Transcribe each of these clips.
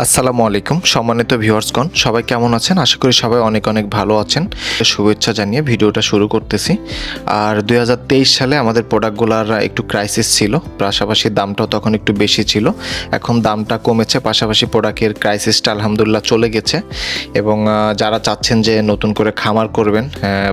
আসসালামু আলাইকুম, সম্মানিত ভিউয়ার্সগণ, সবাই কেমন আছেন? আশা করি সবাই অনেক অনেক ভালো আছেন। শুভেচ্ছা জানিয়ে ভিডিওটা শুরু করতেছি। আর দু হাজার তেইশ সালে আমাদের প্রোডাক্টগুলোর একটু ক্রাইসিস ছিল, পাশাপাশি দামটাও তখন একটু বেশি ছিল। এখন দামটা কমেছে, পাশাপাশি প্রোডাক্টের ক্রাইসিসটা আলহামদুলিল্লাহ চলে গেছে। এবং যারা চাচ্ছেন যে নতুন করে খামার করবেন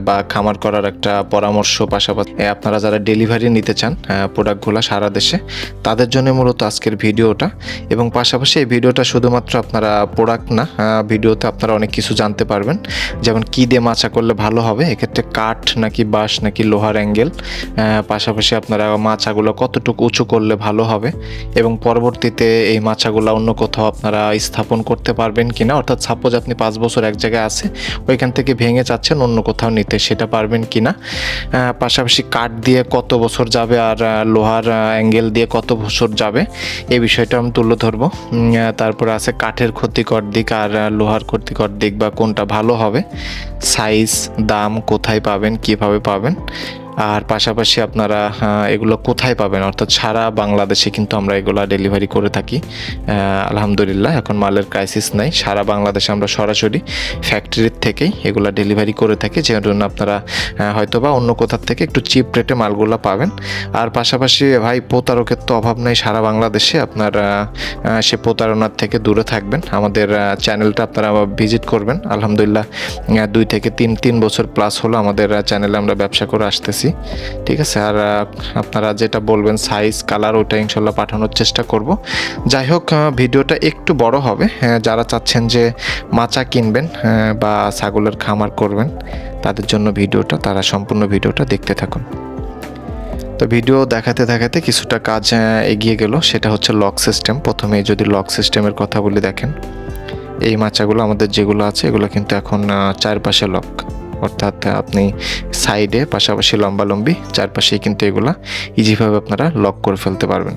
বা খামার করার একটা পরামর্শ পাশাপাশি আপনারা যারা ডেলিভারি নিতে চান প্রোডাক্টগুলো সারা দেশে, তাদের জন্য মূলত আজকের ভিডিওটা। এবং পাশাপাশি এই ভিডিওটা শুধুমাত্র আপনারা প্রোডাক্ট না ভিডিওতে আপনারা অনেক কিছু জানতে পারবেন। যেমন কী দিয়ে মাছা করলে ভালো হবে এক্ষেত্রে কাঠ নাকি বাঁশ নাকি লোহার অ্যাঙ্গেল পাশাপাশি আপনারা মাছাগুলো কতটুকু উঁচু করলে ভালো হবে এবং পরবর্তীতে এই মাছাগুলো অন্য কোথাও আপনারা স্থাপন করতে পারবেন কিনা। অর্থাৎ সাপোজ আপনি পাঁচ বছর এক জায়গায় আছে ওইখান থেকে ভেঙে চাচ্ছেন অন্য কোথাও নিতে সেটা পারবেন কিনা। আহ, পাশাপাশি কাঠ দিয়ে কত বছর যাবে আর লোহার অ্যাঙ্গেল দিয়ে কত বছর যাবে এই বিষয়টা আমি তুলে ধরবো। তারপরে আছে, কাঠের ক্ষতিকর দিক আর লোহার ক্ষতিকর দিক বা কোনটা ভালো হবে সাইজ দাম কোথায় পাবেন, কীভাবে পাবেন আর পাশাপাশি আপনারা এগুলো কোথায় পাবেন? অর্থাৎ সারা বাংলাদেশে কিন্তু আমরা এগুলো ডেলিভারি করে থাকি। আলহামদুলিল্লাহ, এখন মালের ক্রাইসিস নাই। সারা বাংলাদেশে আমরা সরাসরি ফ্যাক্টরির থেকেই এগুলো ডেলিভারি করে থাকি। যে জন্য আপনারা হয়তো বা অন্য কোথার থেকে একটু চিপ রেটে মালগুলো পাবেন। আর পাশাপাশি ভাই, প্রতারকের তো অভাব নেই সারা বাংলাদেশে। আপনার সে প্রতারণার থেকে দূরে থাকবেন। আমাদের চ্যানেলটা আপনারা ভিজিট করবেন। আলহামদুলিল্লাহ দুই থেকে তিন তিন বছর প্লাস হলো আমাদের চ্যানেলে আমরা ব্যবসা করে আসতেছি। ঠিক আছে আর আপনারা যেটা বলবেন সাইজ কালার ওটা ইনশাল্লাহ পাঠানোর চেষ্টা করব। যাই হোক ভিডিওটা একটু বড় হবে। হ্যাঁ, যারা চাচ্ছেন যে মাচা কিনবেন হ্যাঁ, বা ছাগলের খামার করবেন তাদের জন্য ভিডিওটা তারা সম্পূর্ণ ভিডিওটা দেখতে থাকুন। তো ভিডিও দেখাতে দেখাতে কিছুটা কাজ এগিয়ে গেল। সেটা হচ্ছে লক সিস্টেম প্রথমে যদি লক সিস্টেমের কথা বলি দেখেন এই মাচাগুলো আমাদের যেগুলো আছে এগুলো কিন্তু এখন চারপাশে লক অর্থাৎ আপনি সাইডে পাশাপাশি লম্বালম্বি, চারপাশেই কিন্তু এগুলা ইজিভাবে আপনারা লক করে ফেলতে পারবেন।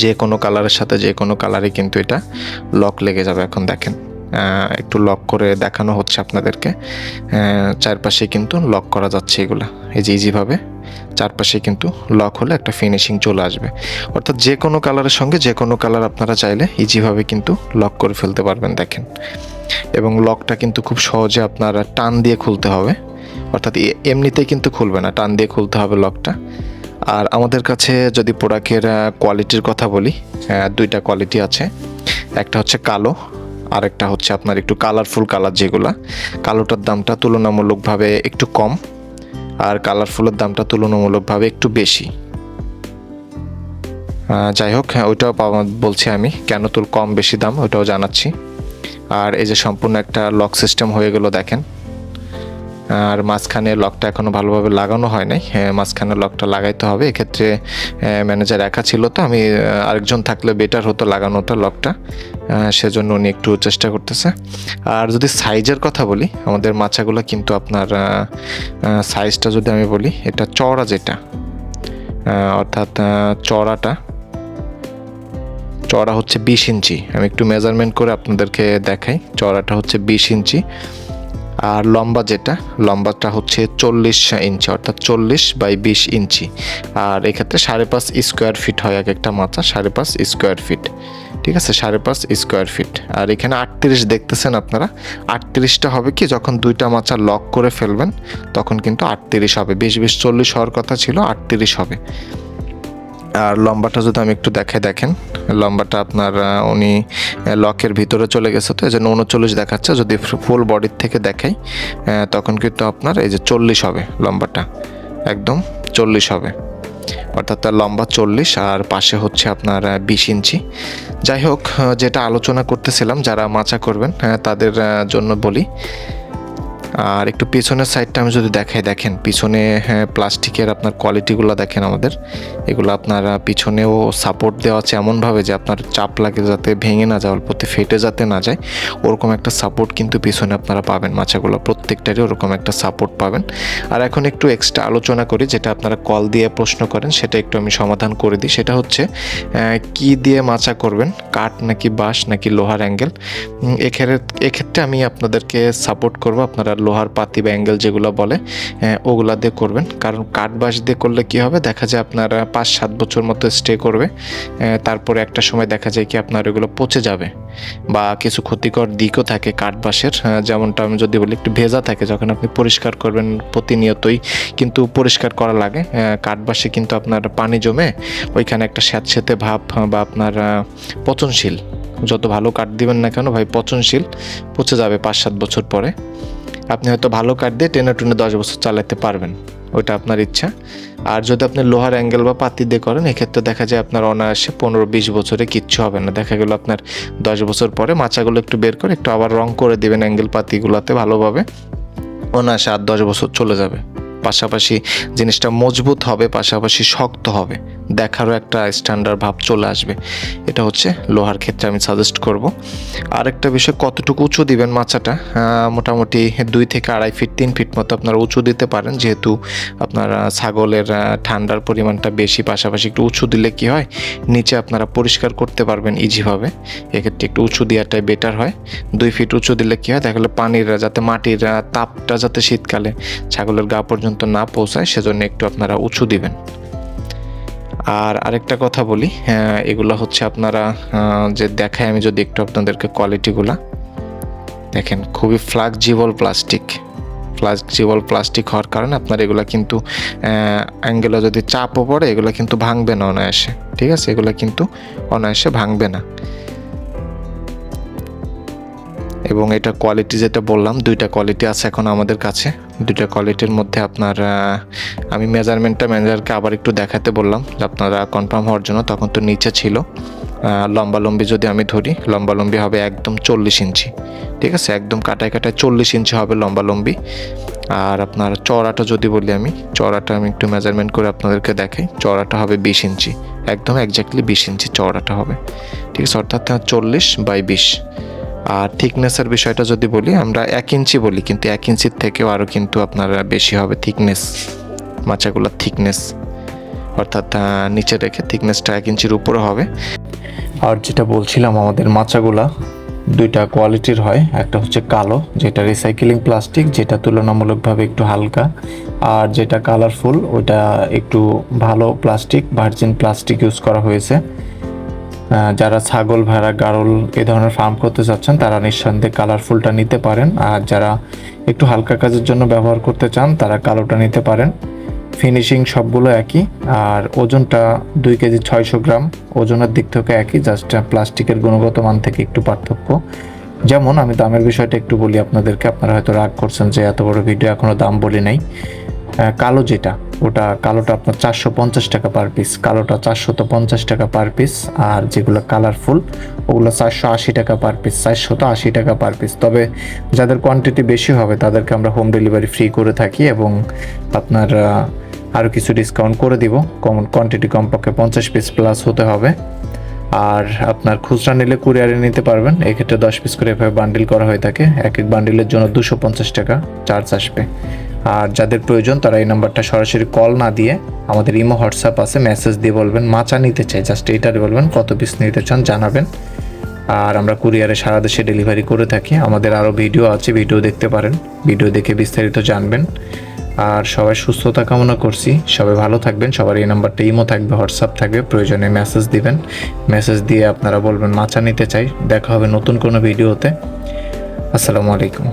যে কোনো কালারের সাথে যে কোনো কালারে কিন্তু এটা লক লেগে যাবে এখন দেখেন। একটু লক করে দেখানো হচ্ছে আপনাদেরকে। চারপাশে কিন্তু লক করা যাচ্ছে এগুলা। এই যে ইজিভাবে চারপাশে কিন্তু লক হলে একটা ফিনিশিং চলে আসবে। অর্থাৎ যে কোনো কালারের সঙ্গে যে কোনো কালার আপনারা চাইলে ইজিভাবে কিন্তু লক করে ফেলতে পারবেন, দেখেন। এবং লকটা কিন্তু খুব সহজে আপনার টান দিয়ে খুলতে হবে। অর্থাৎ এমনিতেই কিন্তু খুলবে না, টান দিয়ে খুলতে হবে লকটা। আর আমাদের কাছে যদি প্রোডাক্টের কোয়ালিটির কথা বলি দুইটা কোয়ালিটি আছে। একটা হচ্ছে কালো আর একটা হচ্ছে আপনার একটু কালারফুল কালার যেগুলা। কালোটার দামটা তুলনামূলকভাবে একটু কম, আর কালারফুলের দামটা তুলনামূলকভাবে একটু বেশি। যাই হোক হ্যাঁ ওইটাও বলছি আমি, কেন তোর কম বেশি দাম, ওইটাও জানাচ্ছি। আর এই যে সম্পূর্ণ একটা লক সিস্টেম হয়ে গেল দেখেন। আর মাঝখানে লকটা এখনও ভালোভাবে লাগানো হয় নাই। হ্যাঁ, মাঝখানে লকটা লাগাইতে হবে। এক্ষেত্রে ম্যানেজার একা ছিল তো আমি আরেকজন থাকলে বেটার হতো লাগানোটা লকটা সেজন্য উনি একটু চেষ্টা করতেছে। আর যদি সাইজের কথা বলি আমাদের মাছাগুলো কিন্তু আপনার সাইজটা যদি আমি বলি এটা চওড়া যেটা অর্থাৎ আহ, চওড়া হচ্ছে বিশ ইঞ্চি। আমি একটু মেজারমেন্ট করে আপনাদেরকে দেখাই। চড়াটা হচ্ছে বিশ ইঞ্চি। আর লম্বা যেটা, লম্বাটা হচ্ছে চল্লিশ ইঞ্চি, অর্থাৎ চল্লিশ বাই বিশ ইঞ্চি। আর এক্ষেত্রে সাড়ে পাঁচ স্কোয়ার ফিট হয় এক একটা মাথা, সাড়ে পাঁচ স্কোয়ার ফিট ঠিক আছে? সাড়ে পাঁচ স্কোয়ার ফিট আর এখানে আটত্রিশ দেখতেছেন আপনারা। আটত্রিশটা হবে কি, যখন দুইটা মাচা লক করে ফেলবেন, তখন কিন্তু আটত্রিশ হবে। বিশ বিশ চল্লিশ হওয়ার কথা ছিল, আটত্রিশ হবে। আর লম্বাটা যদি আমি একটু দেখাই দেখেন, লম্বাটা আপনার উনি লকের ভিতরে চলে গেছে তো, এই জন্য উনচল্লিশ দেখাচ্ছে, যদি ফুল বডির থেকে দেখাই তখন কিন্তু আপনার এই যে চল্লিশ হবে লম্বাটা, একদম চল্লিশ হবে। অর্থাৎ তার লম্বা চল্লিশ আর পাশে হচ্ছে আপনার বিশ ইঞ্চি। যাই হোক যেটা আলোচনা করতেছিলাম, যারা মাচা করবেন তাদের জন্য বলি আর একটু পিছনের সাইডটা আমি যদি দেখাই, দেখেন, পিছনে হ্যাঁ প্লাস্টিকের আপনার কোয়ালিটিগুলো দেখেন আমাদের। এগুলো আপনার পিছনেও সাপোর্ট দেওয়া আছে এমনভাবে যে আপনার চাপ লাগে যাতে ভেঙে না যায়, অল্পতে ফেটে যাতে না যায়। ওরকম একটা সাপোর্ট কিন্তু পিছনে আপনারা পাবেন, মাছাগুলো প্রত্যেকটারই ওরকম একটা সাপোর্ট পাবেন। আর এখন একটু এক্সট্রা আলোচনা করি, যেটা আপনারা কল দিয়ে প্রশ্ন করেন, সেটা একটু আমি সমাধান করে দিই। সেটা হচ্ছে কি দিয়ে মাচা করবেন? কাঠ নাকি বাঁশ নাকি লোহার অ্যাঙ্গেল? এক্ষেত্রে এক্ষেত্রে আমি আপনাদেরকে সাপোর্ট করব, আপনারা লোহার পাতি বা অ্যাঙ্গেল যেগুলো বলে ওগুলা দিয়ে করবেন। কারণ কাঠ বাঁশ দিয়ে করলে কি হবে? দেখা যায় আপনার পাঁচ সাত বছর মতো স্টে করবে। তারপরে একটা সময় দেখা যায় কি আপনার ওগুলো পচে যাবে বা কিছু ক্ষতিকর দিকও থাকে কাঠবাসের আহ, যেমনটা আমি যদি বলি একটু ভেজা থাকে যখন আপনি পরিষ্কার করবেন প্রতিনিয়তই কিন্তু পরিষ্কার করা লাগে। আহ, কাঠবাসে কিন্তু আপনার পানি জমে ওইখানে একটা স্যাঁতস্যাঁতে ভাব বা আপনার পচনশীল। যত ভালো কাঠ দিবেন না কেন ভাই পচনশীল পচে যাবে পাঁচ সাত বছর পরে। আপনি হয়তো ভালো কাঠ দিয়ে টেনে টুনে দশ বছর চালাতে পারবেন, ওইটা আপনার ইচ্ছা। আর যদি আপনি লোহার অ্যাঙ্গেল বা পাতি দিয়ে করেন, এক্ষেত্রে দেখা যায় আপনার অনায়াসে পনেরো বিশ বছরে কিচ্ছু হবে না। দেখা গেল আপনার দশ বছর পরে মাচাগুলো একটু বের করে, একটু আবার রং করে দেবেন অ্যাঙ্গেল পাতিগুলোতে ভালোভাবে। অনায়াসে আট দশ বছর চলে যাবে। পাশাপাশি জিনিসটা মজবুত হবে, পাশাপাশি শক্ত হবে। দেখারও একটা স্ট্যান্ডার্ড ভাব চলে আসবে। এটা হচ্ছে লোহার ক্ষেত্রে আমি সাজেস্ট করব। আরেকটা বিষয়, কতটুকু উঁচু দিবেন মাচাটা? মোটামুটি দুই থেকে আড়াই ফিট তিন ফিট মতো আপনারা উঁচু দিতে পারেন। যেহেতু আপনার ছাগলের ঠান্ডার পরিমাণটা বেশি, পাশাপাশি একটু উঁচু দিলে কি হয়? নিচে আপনারা পরিষ্কার করতে পারবেন ইজিভাবে এক্ষেত্রে একটু উঁচু দেওয়াটাই বেটার হয়। দুই ফিট উঁচু দিলে কি হয়? দেখা গেলো পানির, যাতে মাটির তাপটা যাতে শীতকালে ছাগলের গা পর্যন্ত না পৌঁছায় সেজন্য একটু আপনারা উঁচু দিবেন। আর আরেকটা কথা বলি হ্যাঁ, এগুলো হচ্ছে আপনারা যে দেখায় আমি যদি একটু আপনাদেরকে কোয়ালিটিগুলা দেখেন খুবই ফ্লাক্সিবল প্লাস্টিক ফ্লাক্সিবল প্লাস্টিক হওয়ার কারণে আপনার এগুলা কিন্তু অ্যাঙ্গেলে যদি চাপও পড়ে এগুলো কিন্তু ভাঙবে না অনায়াসে। ঠিক আছে? এগুলো কিন্তু অনায়াসে ভাঙবে না। এবং এটা কোয়ালিটি যেটা বললাম, দুইটা কোয়ালিটি আছে এখন আমাদের কাছে। দুইটা কোয়ালিটির মধ্যে আপনার আমি মেজারমেন্টটা ম্যানেজারকে আবার একটু দেখাতে বললাম আপনারা কনফার্ম হওয়ার জন্য তখন তো নিচে ছিল। লম্বালম্বি যদি আমি ধরি, লম্বালম্বি হবে একদম চল্লিশ ইঞ্চি। ঠিক আছে? একদম কাটায় কাটায় চল্লিশ ইঞ্চি হবে লম্বালম্বি। আর আপনার চড়াটা যদি বলি আমি চড়াটা আমি একটু মেজারমেন্ট করে আপনাদেরকে দেখাই। চড়াটা হবে বিশ ইঞ্চি। একদম একজাক্টলি বিশ ইঞ্চি চড়াটা হবে। ঠিক আছে? অর্থাৎ চল্লিশ বাই বিশ। আর থিকনেসের বিষয়টা যদি বলি, আমরা এক ইঞ্চি বলি, কিন্তু এক ইঞ্চির থেকেও আরও কিন্তু আপনার বেশি হবে থিকনেস মাচাগুলোর থিকনেস অর্থাৎ নিচে রেখে থিকনেসটা এক ইঞ্চির উপরে হবে। আর যেটা বলছিলাম, আমাদের মাচাগুলা দুইটা কোয়ালিটির হয়, একটা হচ্ছে কালো, যেটা রিসাইকেলিং প্লাস্টিক যেটা তুলনামূলকভাবে একটু হালকা, আর যেটা কালারফুল ওটা একটু ভালো প্লাস্টিক ভার্জিন প্লাস্টিক ইউজ করা হয়েছে। যারা ছাগল, ভেড়া গাড়ল এ ধরনের ফার্ম করতে চাচ্ছেন, তারা নিঃসন্দেহে কালারফুলটা নিতে পারেন। আর যারা একটু হালকা কাজের জন্য ব্যবহার করতে চান, তারা কালোটা নিতে পারেন। ফিনিশিং সবগুলো একই। আর ওজনটা দুই কেজি ছয়শো গ্রাম। ওজনের দিক থেকে একই জাস্ট প্লাস্টিকের গুণগত মান থেকে একটু পার্থক্য। যেমন আমি দামের বিষয়টা একটু বলি আপনাদেরকে, আপনারা হয়তো রাগ করছেন যে এত বড় ভিডিও এখনও দাম বলি নাই। কালো যেটা ওটা কালোটা আপনার চারশো পঞ্চাশ টাকা পার পিস কালোটা চারশো তো পঞ্চাশ টাকা পার পিস আর যেগুলো কালারফুল ওগুলো চারশো আশি টাকা পার পিস চারশো তো আশি টাকা পার পিস তবে যাদের কোয়ান্টিটি বেশি হবে, তাদেরকে আমরা হোম ডেলিভারি ফ্রি করে থাকি এবং আপনার আরও কিছু ডিসকাউন্ট করে দিব। কম কোয়ান্টিটি কমপক্ষে পঞ্চাশ পিস প্লাস হতে হবে। আর আপনার খুচরা নিলে কুরিয়ারে নিতে পারবেন। এক্ষেত্রে দশ পিস করে এভাবে বান্ডিল করা হয়ে থাকে। এক এক বান্ডিলের জন্য দুশো পঞ্চাশ টাকা চার্জ আসবে। আর যাদের প্রয়োজন তারা এই নাম্বারটা সরাসরি কল না দিয়ে আমাদের ইমো, হোয়াটসঅ্যাপ আছে, মেসেজ দিয়ে বলবেন, মাচা নিতে চাই, জাস্ট এইটারে বলবেন, কত পিস নিতে চান জানাবেন। আর আমরা কুরিয়ারে সারা দেশে ডেলিভারি করে থাকি, আমাদের আরও ভিডিও আছে ভিডিও দেখতে পারেন ভিডিও দেখে বিস্তারিত জানবেন। আর সবাই সুস্থতা কামনা করছি, সবাই ভালো থাকবেন, সবার এই নাম্বারটা ইমো থাকবে, হোয়াটসঅ্যাপ থাকবে, প্রয়োজনে মেসেজ দিবেন। মেসেজ দিয়ে আপনারা বলবেন, মাচা নিতে চাই, দেখা হবে নতুন কোনো ভিডিওতে আসসালামু আলাইকুম।